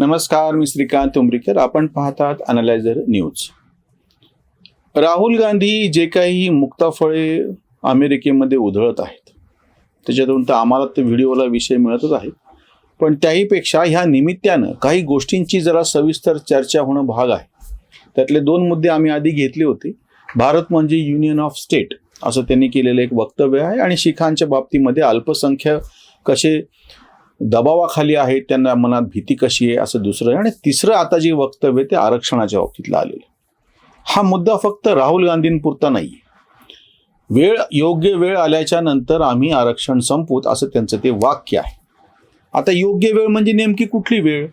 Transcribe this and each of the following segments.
नमस्कार मी श्रीकांत उमरीकर. आपण पाहतात अनालायझर न्यूज राहुल गांधी जे काही मुक्ताफळे अमेरिकेमध्ये उधळत आहेत त्याच्यातून तर आम्हाला तर व्हिडिओला विषय मिळतच आहे. पण त्याहीपेक्षा ह्या निमित्तानं काही गोष्टींची जरा सविस्तर चर्चा होणं भाग आहे. त्यातले दोन मुद्दे आम्ही आधी घेतले होते. भारत म्हणजे युनियन ऑफ स्टेट असं त्यांनी केलेलं एक वक्तव्य आहे आणि शिखांच्या बाबतीमध्ये अल्पसंख्य कसे दबावाखाली आहेत त्यांना मनात भीती कशी आहे असं दुसरं आहे. आणि तिसरं आता जे वक्तव्य ते आरक्षणाच्या बाबतीतलं आलेलं हा मुद्दा फक्त राहुल गांधींपुरता नाही वेळ योग्य वेळ आल्याच्यानंतर आम्ही आरक्षण संपूत असं त्यांचं ते वाक्य आहे. आता योग्य वेळ म्हणजे नेमकी कुठली वेळ?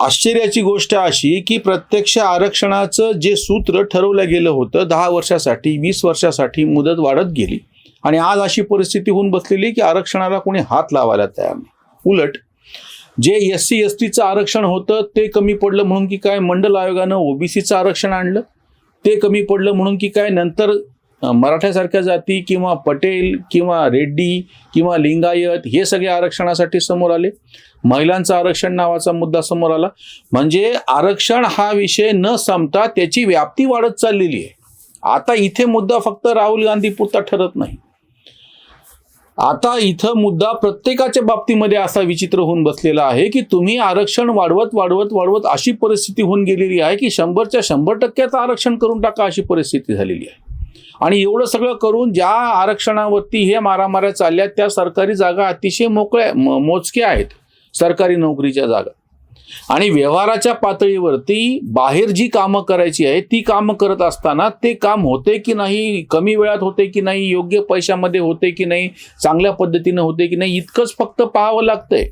आश्चर्याची गोष्ट अशी की प्रत्यक्ष आरक्षणाचं जे सूत्र ठरवलं गेलं होतं दहा वर्षासाठी वीस वर्षासाठी मुदत वाढत गेली. आणि आज अशी परिस्थिती होऊन बसलेली की आरक्षणाला कोणी हात लावायला तयार नाही. उलट जे एस सी एस टीचं आरक्षण होतं ते कमी पडलं म्हणून की काय मंडल आयोगानं ओबीसीचं आरक्षण आणलं? ते कमी पडलं म्हणून की काय नंतर मराठ्यासारख्या जाती किंवा पटेल किंवा रेड्डी किंवा लिंगायत हे सगळे आरक्षणासाठी समोर आले. महिलांचं आरक्षण नावाचा मुद्दा समोर आला. म्हणजे आरक्षण हा विषय न संपता त्याची व्याप्ती वाढत चाललेली आहे. आता इथे मुद्दा फक्त राहुल गांधी पुरता ठरत नाही. आता इथं मुद्दा प्रत्येकाच्या बाबतीमध्ये असा विचित्र होऊन बसलेला आहे की तुम्ही आरक्षण वाढवत वाढवत वाढवत अशी परिस्थिती होऊन गेलेली आहे की शंभरच्या शंभर टक्क्याचं आरक्षण करून टाका अशी परिस्थिती झालेली आहे. आणि एवढं सगळं करून ज्या आरक्षणावरती हे मारामाऱ्या चालल्या त्या सरकारी जागा अतिशय मोकळ्या म- मोजक्या आहेत. सरकारी नोकरीच्या जागा. आणि व्यवहाराच्या पातळीवरती बाहेर जी कामं करायची आहे ती कामं करत असताना ते काम होते की नाही कमी वेळात होते की नाही योग्य पैशामध्ये होते की नाही चांगल्या पद्धतीनं होते की नाही इतकंच फक्त पाहावं लागतंय.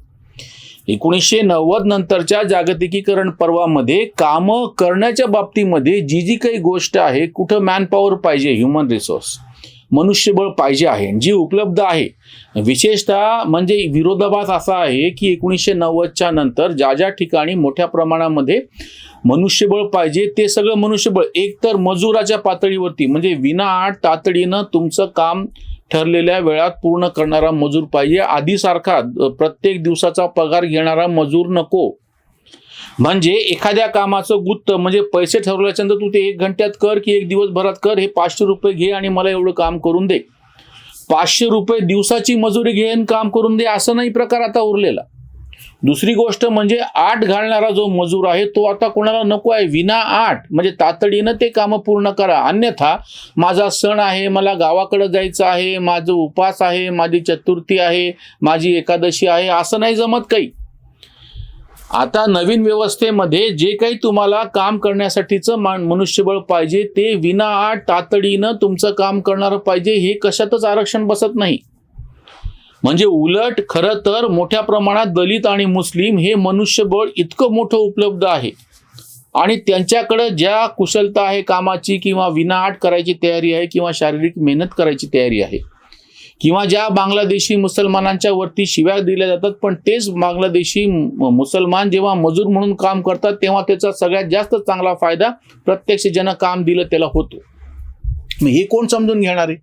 एकोणीसशे नव्वद नंतरच्या जागतिकीकरण पर्वामध्ये कामं करण्याच्या बाबतीमध्ये जी जी काही गोष्ट आहे कुठं मॅनपॉवर पाहिजे ह्युमन रिसोर्स मनुष्यबळ पाहिजे आहे. जी उपलब्ध आहे. विशेषतः म्हणजे विरोधाभास असा आहे की एकोणीसशे नव्वदच्या नंतर ज्या ज्या ठिकाणी मोठ्या प्रमाणामध्ये मनुष्यबळ पाहिजे ते सगळं मनुष्यबळ. एकतर मजुराच्या पातळीवरती म्हणजे विनाआट तातडीनं तुमचं काम ठरलेल्या वेळात पूर्ण करणारा मजूर पाहिजे. आधीसारखा प्रत्येक दिवसाचा पगार घेणारा मजूर नको. म्हणजे एखाद्या कामाचं गुत्त म्हणजे पैसे ठरवल्याच्यानंतर तू ते एक घंट्यात कर की एक दिवसभरात कर हे पाचशे रुपये घे आणि मला एवढं काम करून दे. पाचशे रुपये दिवसाची मजुरी घेऊन काम करून दे असं नाही प्रकार आता उरलेला. दुसरी गोष्ट म्हणजे आठ घालणारा जो मजूर आहे तो आता कोणाला नको आहे? विना आठ म्हणजे तातडीनं ते कामं पूर्ण करा. अन्यथा माझा सण आहे मला गावाकडे जायचं आहे माझं उपास आहे माझी चतुर्थी आहे माझी एकादशी आहे असं नाही जमत काही. आता नवीन व्यवस्थेमध्ये जे काही तुम्हाला काम करण्यासाठीचं मान मनुष्यबळ पाहिजे ते विनाआट तातडीनं तुमचं काम करणारं पाहिजे हे कशातच आरक्षण बसत नाही. म्हणजे उलट खरं तर मोठ्या प्रमाणात दलित आणि मुस्लिम हे मनुष्यबळ इतकं मोठं उपलब्ध आहे. आणि त्यांच्याकडं ज्या कुशलता आहे कामाची किंवा विनाआट करायची तयारी आहे किंवा शारीरिक मेहनत करायची तयारी आहे किंवा ज्या बांगलादेशी मुसलमानांच्या वरती शिव्या दिल्या जातात पण तेच बांगलादेशी मुसलमान जेव्हा मजूर म्हणून काम करतात तेव्हा त्याचा सगळ्यात जास्त चांगला फायदा प्रत्यक्ष ज्यानं काम दिलं त्याला होतो. मग हे कोण समजून घेणार आहे?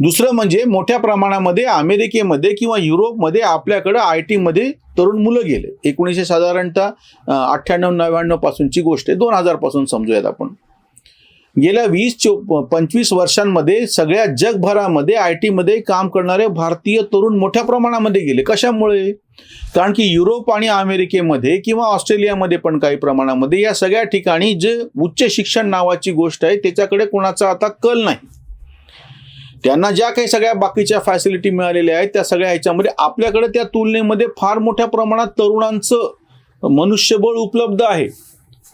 दुसरं म्हणजे मोठ्या प्रमाणामध्ये अमेरिकेमध्ये किंवा युरोपमध्ये आपल्याकडं आय टीमध्ये तरुण मुलं गेले. एकोणीसशे साधारणतः अठ्ठ्याण्णव नव्याण्णव पासूनची गोष्ट आहे. दोन हजारपासून समजूयात आपण. गेल्या वीस चो पंचवीस वर्षांमध्ये सगळ्या जगभरामध्ये आय टीमध्ये काम करणारे भारतीय तरुण मोठ्या प्रमाणामध्ये गेले. कशामुळे? कारण की युरोप आणि अमेरिकेमध्ये किंवा ऑस्ट्रेलियामध्ये पण काही प्रमाणामध्ये या सगळ्या ठिकाणी जे उच्च शिक्षण नावाची गोष्ट आहे त्याच्याकडे कोणाचा आता कल नाही. त्यांना ज्या काही सगळ्या बाकीच्या फॅसिलिटी मिळालेल्या आहेत त्या सगळ्या ह्याच्यामध्ये आपल्याकडे त्या तुलनेमध्ये फार मोठ्या प्रमाणात तरुणांचं मनुष्यबळ उपलब्ध आहे.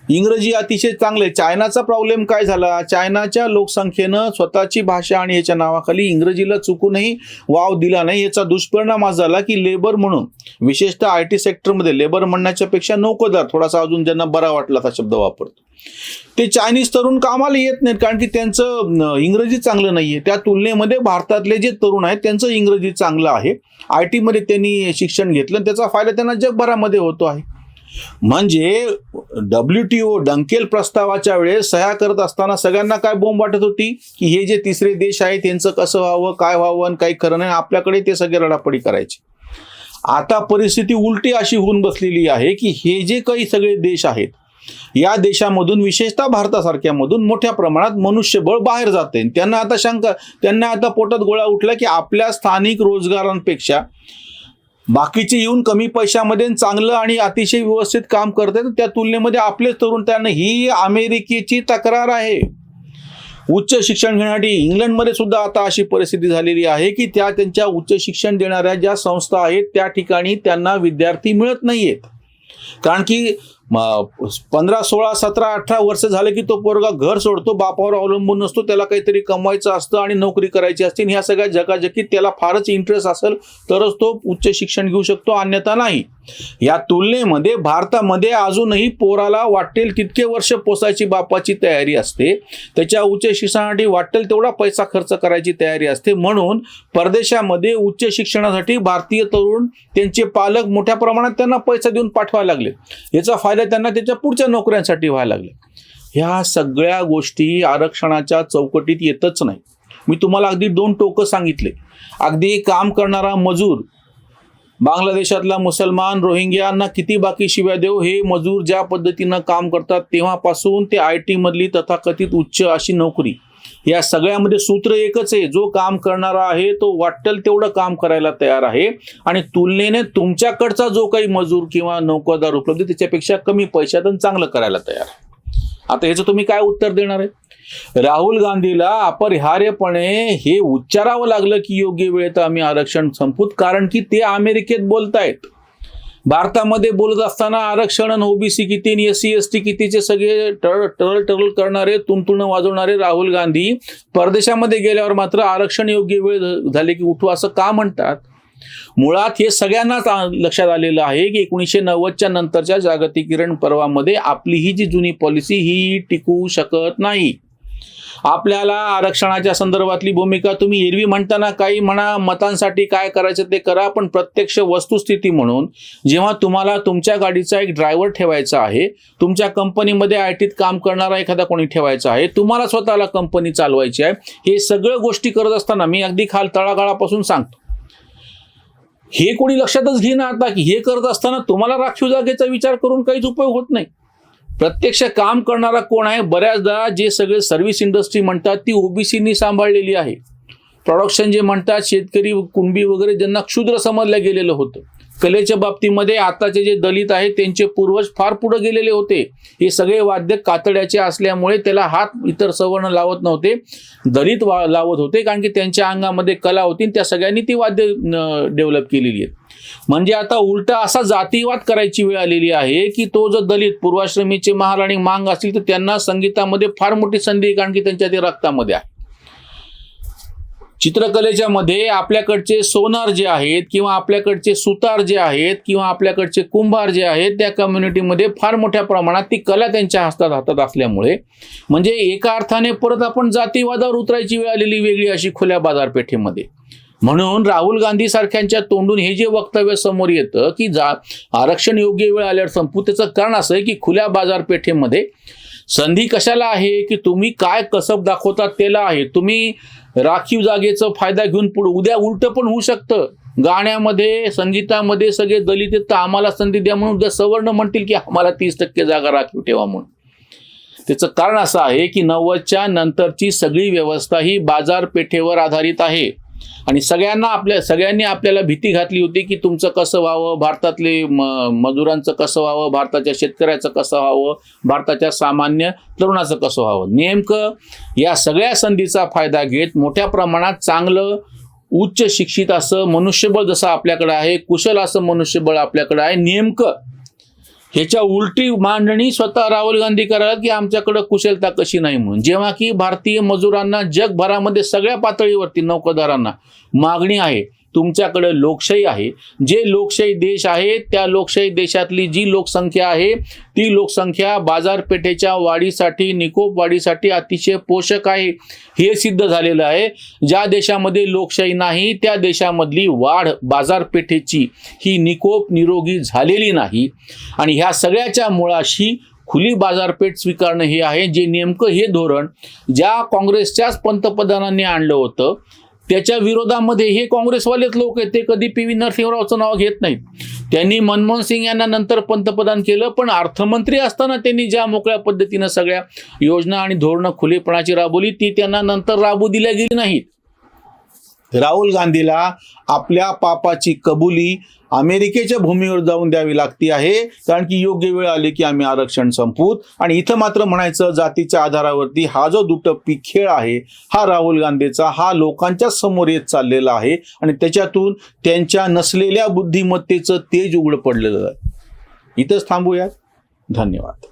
इंग्रजी अतिशय चांगले चायनाचा प्रॉब्लेम काय झाला? चायनाच्या लोकसंख्येनं स्वतःची भाषा आणि याच्या नावाखाली इंग्रजीला चुकूनही वाव दिला नाही. याचा दुष्परिणाम असा झाला की लेबर म्हणून विशेषतः आय टी सेक्टरमध्ये लेबर म्हणण्याच्या पेक्षा नोकरदार थोडासा अजून ज्यांना बरा वाटला असा शब्द वापरतो. ते चायनीज तरुण कामाला येत नाहीत कारण की त्यांचं इंग्रजी चांगलं नाही आहे त्या तुलनेमध्ये भारतातले जे तरुण आहेत त्यांचं इंग्रजी चांगलं आहे. आय टीमध्ये त्यांनी शिक्षण घेतलं आणि त्याचा फायदा त्यांना जगभरामध्ये होतो आहे. म्हणजे डब्ल्यू टी ओ डंकेल प्रस्तावाच्या वेळेस सह्या करत असताना सगळ्यांना काय बोंब वाटत होती? की हे जे तिसरे देश आहेत त्यांचं कसं व्हावं काय व्हावं आणि काही खरं नाही आपल्याकडे ते सगळे रडापडी करायचे. आता परिस्थिती उलटी अशी होऊन बसलेली आहे की हे जे काही सगळे देश आहेत या देशामधून विशेषतः भारतासारख्यामधून मोठ्या प्रमाणात मनुष्यबळ बाहेर जाते त्यांना आता शंका त्यांना आता पोटात गोळा उठला की आपल्या स्थानिक रोजगारांपेक्षा बाकीचे येऊन कमी पैशामध्ये चांगलं आणि अतिशय व्यवस्थित काम करतात त्या तुलनेमध्ये आपलेच तरुण त्यांना ही अमेरिकेची तक्रार आहे. उच्च शिक्षण घेण्यासाठी इंग्लंडमध्ये सुद्धा आता अशी परिस्थिती झालेली आहे की त्या त्यांच्या उच्च शिक्षण देणाऱ्या ज्या संस्था आहेत त्या ठिकाणी त्यांना विद्यार्थी मिळत नाहीयेत. कारण की पंधरा सोळा सतरा अठरा वर्ष झाले की तो पोरगा घर सोडतो बापावर अवलंबून नसतो त्याला काहीतरी कमवायचं असतं आणि नोकरी करायची असते आणि ह्या सगळ्या जगाजगीत त्याला फारच इंटरेस्ट असेल तरच तो उच्च शिक्षण घेऊ शकतो अन्यथा नाही. या तुलनेमध्ये भारतामध्ये अजूनही पोराला वाटेल तितके वर्ष पोसायची बापाची तयारी असते. त्याच्या उच्च शिक्षणासाठी वाटेल तेवढा पैसा खर्च करायची तयारी असते. म्हणून परदेशामध्ये उच्च शिक्षणासाठी भारतीय तरुण त्यांचे पालक मोठ्या प्रमाणात त्यांना पैसा देऊन पाठवायला लागले. याचा फायदा त्यांना त्याच्या पुढच्या नोकऱ्यांसाठी व्हायला लागले. ह्या सगळ्या गोष्टी आरक्षणाच्या चौकटीत येतच नाही. मी तुम्हाला अगदी दोन टोकं सांगितले. अगदी काम करणारा मजूर बांगलादेशातला मुसलमान रोहिंग्यांना किती बाकी शिव्या देऊ हे मजूर ज्या पद्धतीनं काम करतात तेव्हापासून ते आय टीमधली तथाकथित उच्च अशी नोकरी. या सगळ्यामध्ये सूत्र एकच आहे. जो काम करणारा आहे तो वाटेल तेवढं काम करायला तयार आहे. आणि तुलनेने तुमच्याकडचा जो काही मजूर किंवा नोकरदार उपलब्ध त्याच्यापेक्षा कमी पैशात आणि चांगलं करायला तयार आहे. आता ह्याचं तुम्ही काय उत्तर देणार आहे? राहुल गांधीला अपरिहार्यपणे हे उच्चारावं लागलं की योग्य वेळेत आम्ही आरक्षण संपूत कारण की ते अमेरिकेत बोलतायत. भारतामध्ये बोलत असताना आरक्षण आणि ओबीसी किती आणि एस सी एस टी कितीचे सगळे टळ टरल टरल करणारे तुणतुणं वाजवणारे राहुल गांधी परदेशामध्ये गेल्यावर मात्र आरक्षण योग्य वेळ झाले की उठू असं का म्हणतात? मुळात हे सगळ्यांनाच लक्षात आलेलं आहे की एकोणीसशे नव्वदच्या नंतरच्या जागतिकीकरण पर्वामध्ये आपली ही जी जुनी पॉलिसी ही टिकू शकत नाही. आपल्याला आरक्षणाच्या संदर्भातली भूमिका तुम्ही एरवी म्हणताना काही म्हणा मतांसाठी काय करायचं ते करा पण प्रत्यक्ष वस्तुस्थिती म्हणून जेव्हा तुम्हाला तुमच्या गाडीचा एक ड्रायव्हर ठेवायचा आहे तुमच्या कंपनीमध्ये आय टीत काम करणारा एखादा कोणी ठेवायचा आहे तुम्हाला स्वतःला कंपनी चालवायची आहे हे सगळं गोष्टी करत असताना मी अगदी खाल तळागाळापासून सांगतो. हे कोणी लक्षातच घेणं आता की हे करत असताना तुम्हाला राखीव जागेचा विचार करून काहीच उपयोग होत नाही. प्रत्यक्ष काम करणारा कोण आहे? बऱ्याचदा जे सगळे सर्व्हिस इंडस्ट्री म्हणतात ती ओबीसीनी सांभाळलेली आहे. प्रोडक्शन जे म्हणतात शेतकरी कुणबी वगैरे ज्यांना क्षुद्र समजलं गेलेलं होतं. कलेच्या बाबतीमध्ये आताचे जे दलित आहेत त्यांचे पूर्वज फार पुढे गेलेले होते. हे सगळे वाद्य कातड्याचे असल्यामुळे त्याला हात इतर सवर्ण लावत नव्हते. दलित वा लावत होते कारण की त्यांच्या अंगामध्ये कला होती आणि त्या सगळ्यांनी ती वाद्य डेव्हलप केलेली आहेत. म्हणजे आता उलटा असा जातीवाद करायची वेळ आलेली आहे की तो जो दलित पूर्वाश्रमीचे महाल आणि मांग असतील तर त्यांना संगीतामध्ये फार मोठी संधी कारण की त्यांच्या ते रक्तामध्ये आहे. चित्रकलेच्या मध्ये आपल्याकडचे सोनार जे आहेत किंवा आपल्याकडचे सुतार जे आहेत किंवा आपल्याकडचे कुंभार जे आहेत त्या कम्युनिटीमध्ये फार मोठ्या प्रमाणात ती कला त्यांच्या हस्तात हातात असल्यामुळे म्हणजे एका अर्थाने परत आपण जातीवादावर उतरायची वेळ आलेली वेगळी अशी खुल्या बाजारपेठेमध्ये. म्हणून राहुल गांधी सारख्यांच्या तोंडून हे जे वक्तव्य समोर येतं की जा आरक्षण योग्य वेळ आल्यावर संपू त्याचं कारण असं आहे की खुल्या बाजारपेठेमध्ये संधी कशाला आहे की तुम्ही काय कसब दाखवतात त्याला आहे तुम्ही राखीव जागेचा फायदा घेऊन पुढे उद्या उलटं पण होऊ शकतं. गाण्यामध्ये संगीतामध्ये सगळे दलित आहेत तर आम्हाला संधी द्या म्हणून उद्या सवर्ण म्हणतील की आम्हाला तीस टक्के जागा राखीव ठेवा म्हणून. त्याचं कारण असं आहे की नव्वदच्या नंतरची सगळी व्यवस्था ही बाजारपेठेवर आधारित आहे. आणि सगळ्यांना आपल्या सगळ्यांनी आपल्याला भीती घातली होती की तुमचं कसं व्हावं? भारतातले म मजुरांचं कसं व्हावं? भारताच्या शेतकऱ्याचं कसं व्हावं? भारताच्या सामान्य तरुणाचं कसं व्हावं? नेमकं या सगळ्या संधीचा फायदा घेत मोठ्या प्रमाणात चांगलं उच्च शिक्षित असं मनुष्यबळ जसं आपल्याकडं आहे कुशल असं मनुष्यबळ आपल्याकडं आहे नेमकं ह्याच्या उलटी मांडणी स्वतः राहुल गांधी करायला की आमच्याकडं कुशलता कशी नाही म्हणून. जेव्हा की भारतीय मजुरांना जगभरामध्ये सगळ्या पातळीवरती नौकादारांना मागणी आहे तुमच्याकडे लोकशाही आहे. जे लोकशाही देश आहे त्या लोकशाही देशातली जी लोकसंख्या आहे ती लोकसंख्या बाजारपेठेच्या वाढीसाठी निकोप वाढीसाठी अतिशय पोषक आहे. हे सिद्ध झालेलं आहे. ज्या देशामध्ये लोकशाही नाही त्या देशामधली वाढ बाजारपेठेची ही निकोप निरोगी झालेली नाही. आणि ह्या सगळ्याच्या मुळाशी खुली बाजारपेठ स्वीकारणं हे आहे. जे नेमकं हे धोरण ज्या काँग्रेसच्याच पंतप्रधानांनी आणलं होतं त्याच्या विरोधामध्ये हे काँग्रेसवालेच लोक आहेत ते कधी पी व्ही नरसिंहरावचं नाव घेत नाहीत. त्यांनी मनमोहन सिंग यांना नंतर पंतप्रधान केलं पण अर्थमंत्री असताना त्यांनी ज्या मोकळ्या पद्धतीनं सगळ्या योजना आणि धोरणं खुलेपणाची राबवली ती त्यांना नंतर राबू दिल्या गेली नाहीत. राहुल गांधीला आपल्या पापाची कबुली अमेरिकेच्या भूमीवर जाऊन द्यावी लागती आहे. कारण की योग्य वेळ आली की आम्ही आरक्षण संपूत आणि इथं मात्र म्हणायचं जातीच्या आधारावरती हा जो दुटप्पी खेळ आहे हा राहुल गांधीचा हा लोकांच्या समोर येत चाललेला आहे. आणि त्याच्यातून त्यांच्या नसलेल्या बुद्धिमत्तेचं तेज उघड पडलेलं आहे. इथंच थांबूयात. धन्यवाद.